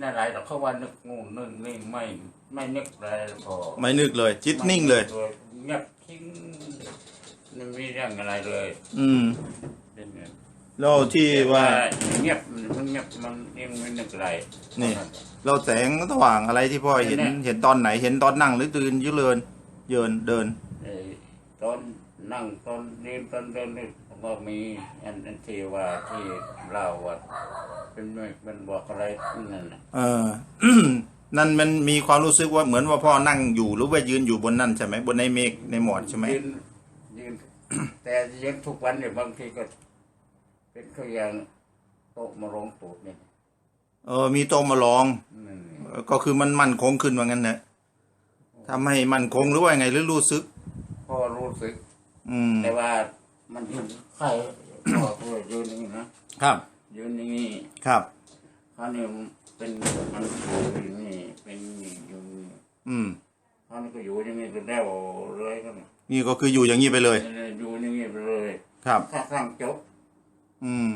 นอะไรแต่เขาว่านึกงูนึกนี่ไม่ไม่นึกอะไรพอไม่นึกเลย จิตนิ่งเลยเงียบทิ้งไม่มีเรื่องอะไรเลย อืมเป็นไงแล้วที่ว่าเงียบมันเงียบมันยังไม่นึกอะไรนี่ เราแสงสว่างอะไรที่พ่อเห็นเห็นตอนไหนเห็นตอนนั่งหรือตื่นยืนเลินเยินเดินเอ่อตอนนั่งตอนเดินตอนเดิน นี่ก็มีอันอันที่ว่าที่เล่าว่าเป็นไม่เป็นบอกอะไรนั่นน่ะเออ นั่นมันมีความรู้สึกว่าเหมือนว่าพ่อนั่งอยู่หรือว่ายืนอยู่บนนั่นใช่ไหมบนในเมฆในหมอดใช่ไหมยืนยืนแต่ยืนทุกวันเนี่ยบางทีก็ เป็นเขาอย่างโต๊ะมาลงตูดเนี่ยเออ มีโตะมาลองนั่นนี่เออก็คือมันมั่นคงขึ้นว่างั้นนะทำให้มั่นคงหรือว่าไงหรือรู้สึกพอรู้สึก อืมแต่ว่า มันยืนไข่พอตัวยืนอย่างนี้นะครับ ยืนอย่างนี้ครับเขาเนี่ยเป็นมันอยู่นี่เป็นอยู่นี่อืมเขานี่ก็อยู่อย่างนี้ก็แล้วเลยก็เนี่ยนี่ก็คืออยู่อย่างนี้ไปเลย อยู่อย่างนี้ไปเลยครับ ถ้าสร้างโจ๊กอืม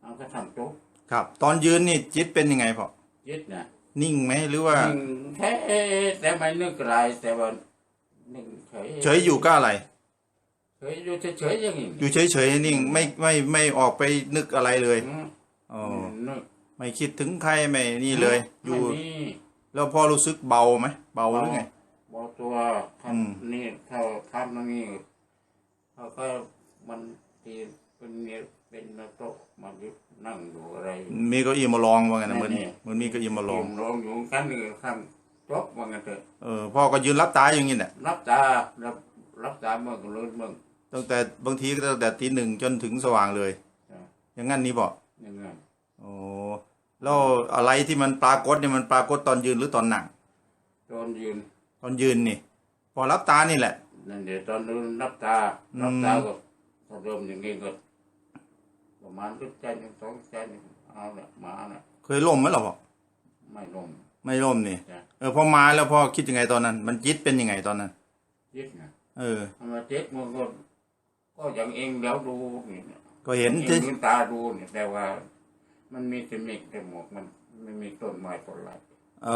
เอาก็สร้างโจ๊กครับ ตอนยืนนี่จิตเป็นยังไงพ่อยึดนะนิ่งไหมหรือว่านิ่งแท้แต่ไม่นึกอะไรแต่ว่านิ่งเฉยเฉยอยู่ก็อะไร เฉยอยู่เฉยๆอย่างนี้อยู่เฉยเฉยๆนิ่งไม่ไม่ไม่ออกไปนึกอะไรเลยอืมอ๋อนึกไม่คิดถึงใครไม่นี่เลย อยู่ไม่มีแล้วพอรู้สึกเบาไหมเบาหรือไงบอกตัวท่าอืนมนี่เท่าทำนั่นนี่เขาก็มันที่เป็นเนี่ยเป็นโต๊ะมันอยู่นั่งอยู่อะไร มีเก็อีมาลองว่างั้นนะเหมือนนี่เหมือนมีเก็อีมาลองลองอยู่กันนี่ทำโจ๊กว่างั้นเถอะเออพ่อก็ยืนรับตาอย่างนี้แหละรับตารับรับตาเมื่อก็เลยเมื่อ ตั้งแต่บางทีก็ตั้งแต่ตีหนึ่งจนถึงสว่างเลยจ้ะอย่างงั้นนี่บอกอย่างนั้นโอ้แล้วอะไรที่มันปรากฏเนี่ยมันปรากฏตอนยืนหรือตอนนั่งตอนยืน ตอนยืนนี่ พอรับตานี่แหละนั่นเดี๋ยวตอนนู้นรับตาอืมรับตาก็ถ้าเริ่มอย่างนี้ก็ประมาณก็ใจหนึ่งสองใจหนึ่งเอาละมาละเคยล่มไหมหรอพ่อไม่ลงไม่ล่มนี่จ้ะเออพอมาแล้วพ่อคิดยังไงตอนนั้น มันจิตเป็นยังไงตอนนั้นยึดนะเออทำไมาเจ็ดมันก็ ก็อย่างเองแล้วดูนี่ยก็เห็นเอที่งลืมตาดูเนี่ย แต่ว่า มันมีแต่เมฆแต่หมอกมันไม่มีต้นไม้ต้นไรเอ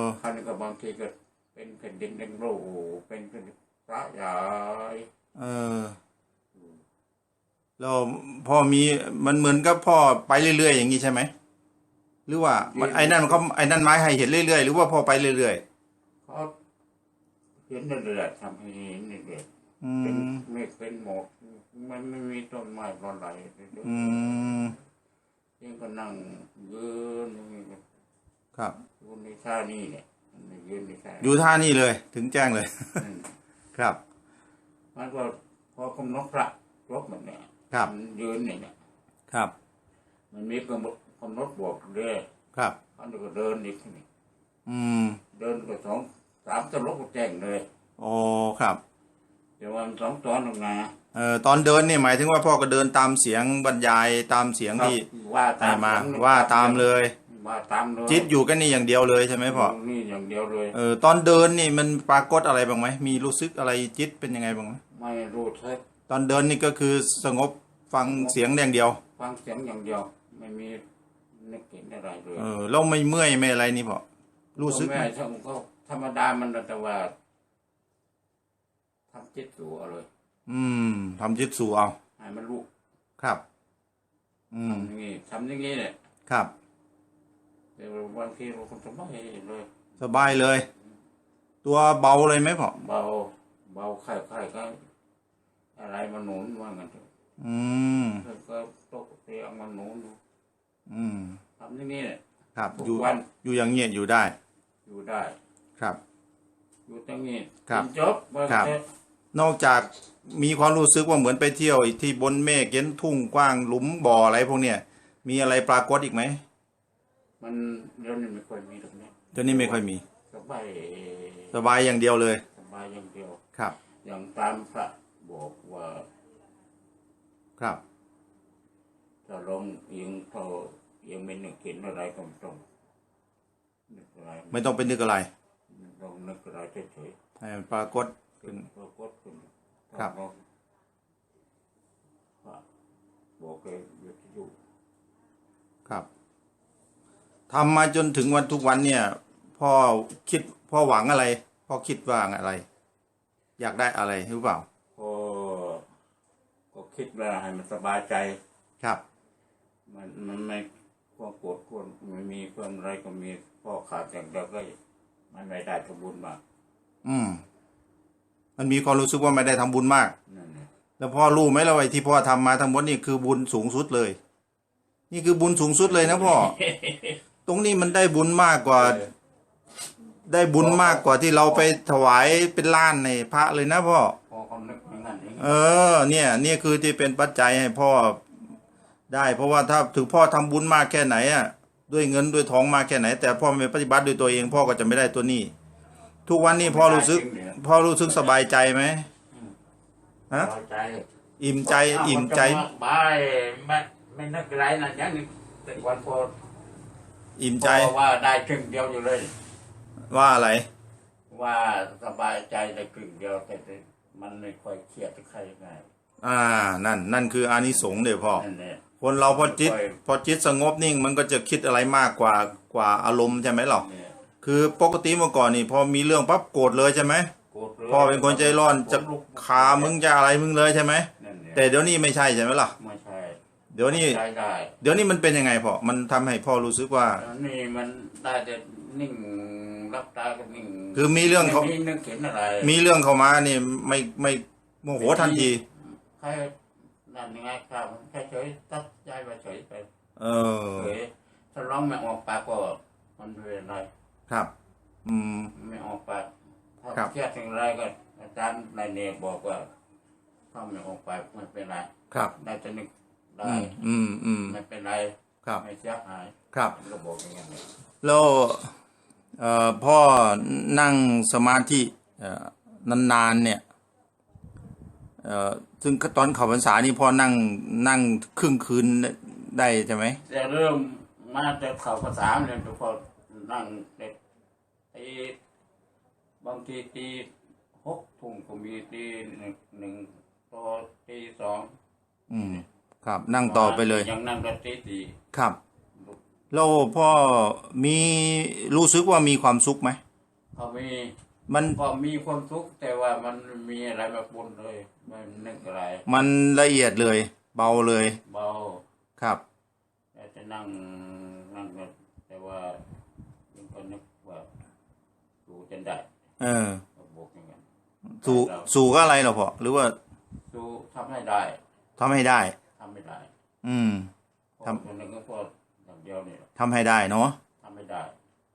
อคราวนี้ก็บางทีก็เป็นแผ่นดินเป็นโลกเป็นแผ่นดินพระใหญ่เออแล้วพ่อมีมันเหมือนกับพ่อไปเรื่อยๆอย่างนี้ใช่ไหมหรือว่ามันไอ้นั่นเขาไอ้นั่นไม้ให้เห็นเรื่อยๆหรือว่าพ่อไปเรื่อยเขาเห็นเรื่อยๆทำให้เห็นเรื่อยๆ อืๆเป็นมเมฆเป็นหมอกมันไม่มีต้นไม้ต้นไรอืมยังก็นั่งยืนอย่างนี้ก็ครับ อยู่ในท่านี่เนี่ยยืนในท่าอยู่ท่านี่เลย ถึงแจ้งเลย อืมครับ มันก็พอกำหนดพระรบมันเนี่ยครับ มันยืนเนี่ยครับ มันมีกำหนดกำหนดบอกเรื่อยครับ อันนี้ก็เดินอีกนี่อืมเดินก็สองสามตลบก็แจ้งเลย โอ้ครับ แต่ว่ามันสองตอนออกมาเอ่อตอนเดินนี่หมายถึงว่าพ่อก็เดินตามเสียงบรรยายตามเสียงที่ว่าตาให้มมาเสียงว่าตามเลย ว่าตามเลยจิตอยู่กันนี่อย่างเดียวเลยใช่ไหมพ่อนี่อย่างเดียวเลย เออตอนเดินนี่มันปรากฏอะไรบ้างไหมมีรู้สึกอะไรจิตเป็นยังไงบ้างไหมไม่รู้เท็จตอนเดินนี่ก็คือสงบฟังเสียงอย่างเดียว ฟังเสียงอย่างเดียว ไม่มีนึกเห็นอะไรเลยเออแล้วไม่เมื่อยไม่อะไรนี่พ่อรู้สึกไหม แม่ช่างก็ธรรมดามันแต่ว่า ทำจิตตัวเลย อืมทำจิตสู่เอา ให้มันรู้ครับ อืม ทำอย่างนี้ทำอย่างนี้เนี่ยครับแต่ว่าบางทีเราคนสบายเลยสบายเลย ตัวเบาเลยไหมพ่อเบาเบาไข่ไข่ก็อะไรมาหนุนว่างั้นเถอะอืม แล้วก็โต๊ะเตียงมาหนุนอืม ทำอย่างนี้เนี่ย ครับ ทุกอยู่วัน อยู่อย่างเงี้ยอยู่ได้ อยู่ได้ ครับ อยู่ตรงนี้ครับจนจบว่าครับเถอะ นอกจากมีความรู้สึกว่าเหมือนไปเที่ยวที่บนเมฆเห็นทุ่งกว้างหลุมบ่ออะไรพวกเนี้ยมีอะไรปรากฏอีกไหมมันเดี๋ยวนี้ไม่ค่อยมีตรงนี้เดี๋ยวนี้ไม่ค่อยมีสบายสบายอย่างเดียวเลยสบายอย่างเดียวครับ อย่างตามพระบอกว่า ครับถ้าลงเอียงเท่าเอียงไม่นึกเห็นอะไรก็ไม่ต้องนึกอะไรไม่ต้องเป็นนึกอะไรไม่ต้องนึกอะไรเฉยให้มันปรากฏๆ ขึ้นปรากฏขึ้นครับถ้าเราพระบอกเลยอยู่ที่อยู่ครับทำมาจนถึงวันทุกวันเนี่ยพ่อคิดพ่อหวังอะไรพ่อคิดว่าอะไร อยากได้อะไรหรือเปล่าก็ก็คิดว่าให้มันสบายใจครับ มันมันไม่ความโกรธความไม่มีความอะไรก็มีพ่อขาดอย่างเดียวก็มันไม่ได้สมบูรณ์มากอืม มันมีความรู้สึกว่าไม่ได้ทำบุญมากนั่นแหละแล้วพ่อรู้ไหมแล้วไอ้ที่พ่อทำมาทั้งหมดนี่คือบุญสูงสุดเลย นี่คือบุญสูงสุดเลยนะพ่อ ตรงนี้มันได้บุญมากกว่า ได้บุญมากกว่าที่เราไปถวายเป็นล้านในพระเลยนะพ่อพ่อเขานึกอย่างนั้นเองเออ เนี่ยเนี่ยคือที่เป็นปัจจัยให้พ่อได้ เพราะว่าถ้าถึงพ่อทำบุญมากแค่ไหนอะ ด้วยเงินด้วยทองมากแค่ไหน แต่พ่อไม่ปฏิบัติด้วยตัวเอง พ่อก็จะไม่ได้ตัวนี้ ทุกวันนี้พ่อรู้สึกพ่อรู้สึกสบายใจไหมฮะสบายใจอิ่มใจอิ่มใจบายไม่ไม่นึกอะไรนะอย่างนี้แต่วันพออิ่มใจพอว่าได้ครึ่งเดียวอยู่เลย ว่าอะไร ว่าสบายใจได้ครึ่งเดียวแต่มันไม่ค่อยเครียดใครง่ายอ่า นั่น นั่นคืออานิสงส์เดี๋ยวพ่อนั่นแหละคนเราพอจิตค่อยพอจิตสงบนิ่ง มันก็จะคิดอะไรมากกว่ากว่าอารมณ์ใช่ไหมหรอเนี่ย คือปกติเมื่อก่อนนี่พอมีเรื่องปั๊บโกรธเลยใช่ไหมโกรธลยพ่อเป็นคนใจร้อนจะลุกขามึงจะอะไรมึงเลยใช่ไหมนั่นแหละแต่เดี๋ยวนี้ไม่ใช่ใช่ไหมล่ะ ไม่ใช่เดี๋ยวนี้ ใช้ได้เดี๋ยวนี้มันเป็นยังไงพ่อมันทำให้พ่อรู้สึกว่า อันนี่มันได้แต่นิ่งรับตาก็นิ่งคือมีเรื่องเขา ไม่มีนึกเห็นอะไรมีเรื่องเข้ามานี่ไม่ไม่โมโหทันที ใครนั่นยังไงครับแค่เฉยตัดใจไปเฉยไปเออ เฉยถ้าร้องไม่ออกปากก็มันไม่เป็นไร ครับ อืม ไม่ออกปากถ้าครับเครียดถึงไรก็อาจารย์นายเนบบอกว่าถ้าไม่ออกปากไม่เป็นไรครับ ได้จะนึกได้อืมอืมอืมไม่เป็นไรครับ ไม่เสียหายครับ มันก็บอกอย่างนั้นเลยแล้วเอ่อพ่อนั่งสมาธิเอ่อนานๆเนี่ยเอ่อซึ่งตอนเขับพรรษานี่พ่อนั่งนั่งครึ่งคืนได้ใช่ไหม แต่เริ่มมาแต่เข่าภาษามเนี่ยพอนั่ งเด็กตีบางทีตีหกทุ่มก็มีตีหนึ่งหนึ่งต่อตีสองอืม ครับ นั่งต่อไปเลย ยังนั่งกันตีสี่ครับแล้วพ่อมีรู้สึกว่ามีความสุขไหมเขามีมันก็มีความทุกข์แต่ว่ามันมีอะไรมาปนเลยไม่นึกอะไรมันละเอียดเลย เบาเลย เบาครับแต่จะนั่งนั่งกันแต่ว่ายังก็ นึกว่าดูจนได้เออก็บอกอย่างนั้นสู่สู่ก็อะไรเหรอพ่อหรือว่าดูทำให้ได้ทำให้ได้ทำไม่ได้ อืมเพราะทำคนหนึ่งก็พออย่างเดียวเนี่ยทำให้ได้เนาะทำไม่ได้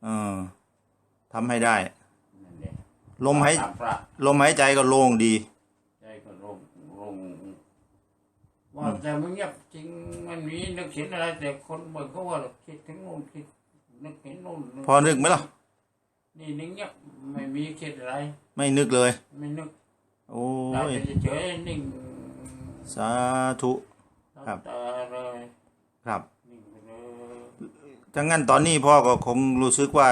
เออทำให้ได้นั่นเองลมหายตามพระลมหายใจก็โล่งดีใจก็ลงลงว่าแต่มึงเงียบจริงมันมีนึกเห็นอะไรแต่คนบ่นเขาว่าคิดถึงโน่นคิด นึกเห็นโน่นพอนึกไหมล่ะ นี่นึกเงียบไม่มีคิดอะไร ไม่นึกเลย ไม่นึก โอ้ได้ยแต่เฉยๆนิ่งสาธุครับตาเลยครับนิ่งไปเลยถ้างั้นตอนนี้พ่อก็คงรู้สึกว่า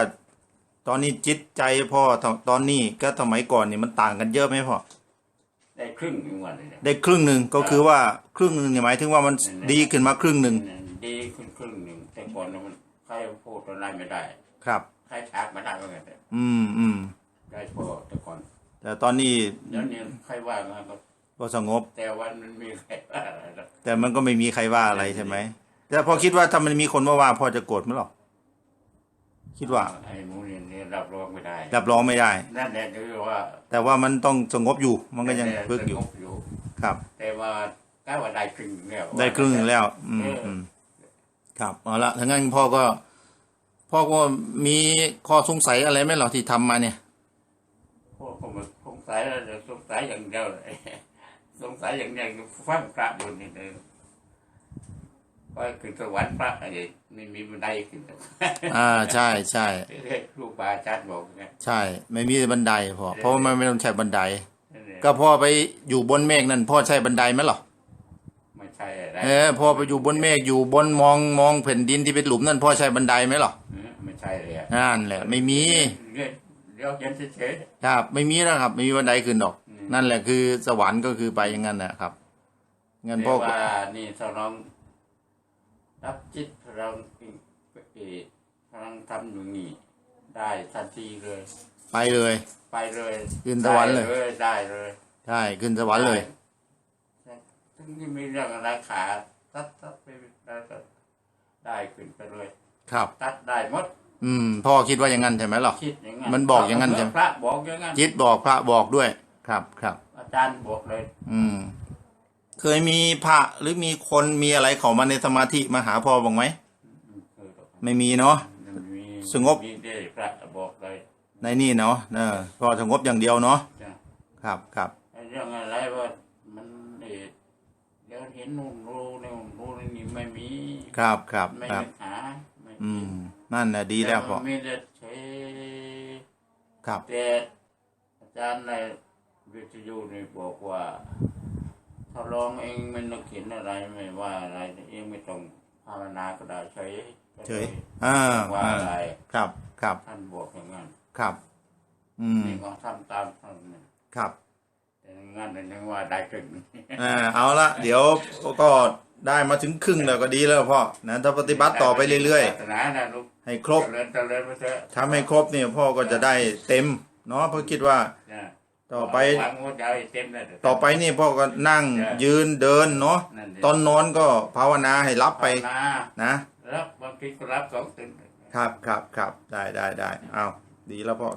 ตอนนี้จิตใจพ่อตตอนนี้ก็สมัยก่อนนี่มันต่างกันเยอะไหมพ่อได้ครึ่งหนึ่งวันเลยเนี่ยได้ครึ่งหนึ่งก็คือว่าครึ่งหนึ่งเนี่ยหมายถึงว่ามันดีขึ้นมาครึ่งหนึ่งดีขึ้นครึ่งหนึ่งแต่ก่อนเนี่ยมัน ใครพูดอะไรไม่ได้ ครับ ใครชักไม่ได้เหมือนกันแต่อืมอืมได้พอแต่ก่อนแต่ตอนนี้เดี๋ยวนี้ใครว่าไงก็ก็สงบ แต่วันมันมีใครว่าอะไรหรอกแต่มันก็ไม่มีใครว่าอะไรใช่ไหมแต่พอคิดว่าถ้ามันมีคนมาว่าพ่อจะโกรธไหมหรอคิดว่าไอ้หมูเนี่ยเนี่ยรับรองไม่ได้รับรองไม่ได้ นั่นแหละคือว่าแต่ว่ามันต้องสงบอยู่ มันก็ยังพึกอยู่สงบอยู่ครับแต่ว่าก็ว่าได้ครึ่งหนึ่งแล้ว ได้ครึ่งหนึ่งแล้ว อืมอืม ครับเอาละถ้างั้นพ่อก็ พ่อก็มีข้อสงสัยอะไรไหมเหรอที่ทำมาเนี่ยพวกผมสงสัยแล้วสงสัยอย่างเดียวเลยสงสัยอย่างเดียวฟังพระอยู่นี่เลยว่าคือสวรรค์พระอะไรไม่มีบันไดขึ้นอ่าใช่ใช่ลูกบาอาจารย์บอกไงใช่ ไม่มีบันไดพ่อเพราะว่ามันไม่ต้องใช้บันไดนั่นแหละก็พ่อไปอยู่บนเมฆนั่นพ่อใช้บันไดไหมเหรอไม่ ใช่อะไรเออพ่อไปอยู่บนเมฆอยู่บนมองมองแผ่นดินที่เป็นหลุมนั่นพ่อใช้บันไดไหมเหรอเออไม่ใช่เลยอะนั่นแหละ ไม่มีเรียกเดี๋ยวเขียนเฉยครับ ไม่มีแล้วครับ ไม่มีบันไดขึ้นดอกอืมนั่นแหละคือสวรรค์ก็คือไปอย่างนั้นนะครับๆงั้นแต่พ่อก็ว่านี่ถ้าลอง รับจิตเราเออทกำลังทำอยู่นี่ได้ทันทีเลย ไปเลย ไปเลย ขึ้นสวรรค์เลยได้ได้เลยใช่ขึ้นสวรรค์เลยได้ ถึงที่มีเรื่องอะไรขาตัดตัดไปได้ก็ได้ขึ้นไปเลยครับ ตัดได้หมด อืม พ่อคิดว่าอย่างนั้นใช่ไหมล่ะคิดอย่างนั้นมันบอกอย่างนั้นใช่ไหมพระบอกอย่างนั้นจิตบอกพระบอกด้วย ครับครับ อาจารย์บอกเลย อืม เคยมีพระหรือมีคนมีอะไรเข้ามาในสมาธิมาหาพ่อบ้างไหมเออไม่มีเนาะมันมีสงบมีได้พระบอกเลยในนี่เนาะเออพ่อสงบอย่างเดียวเนาะจ้ะครับครับไอ้เรื่องอะไรว่ามันเอ่อ็นนู่นรู้นี่นรู้นี่ไม่มีครับครับไม่ครับ มีหาไม่มีอืมนั่นนะดีแล้วพ่อต่มันมีแต่ใช้ครับ แต่อาจารย์ในวิทยุนี่บอกว่า ถ้าลองเองไม่นึกเห็นอะไรไม่ว่าอะไรเองไม่ต้องภาวนาก็ได้ใช้เฉยอ่าว่าอ่าอะไรครับ ครับ ท่านบอกอย่างนั้นครับ อืม นี่ก็ทำตามท่านเนี่ย ครับ แต่งั้นนึกว่าได้ครึ่งอ่าเอาละเดี๋ยวก็ได้มาถึงครึ่งแล้วก็ดีแล้วพ่อนะถ้าปฏิบัติต่อไปเรื่อยศาสนานะลูกๆให้ครบเจริญเจริญไปเถอะทำให้ครบเนี่ยพ่อก็จะได้เต็มเนาะเพราะคิดว่านะต่อไปหวังว่าจะเอาให้เต็มเลยเถะต่อไปนี่พ่อก็นั่งยืนเดินเนาะนั่นดิตอนนอนก็ภาวนาให้รับไปภาวนานะรับบางทีก็รับสองตื่นครับครับครับได้ได้ได้เอาดีแล้วพ่อ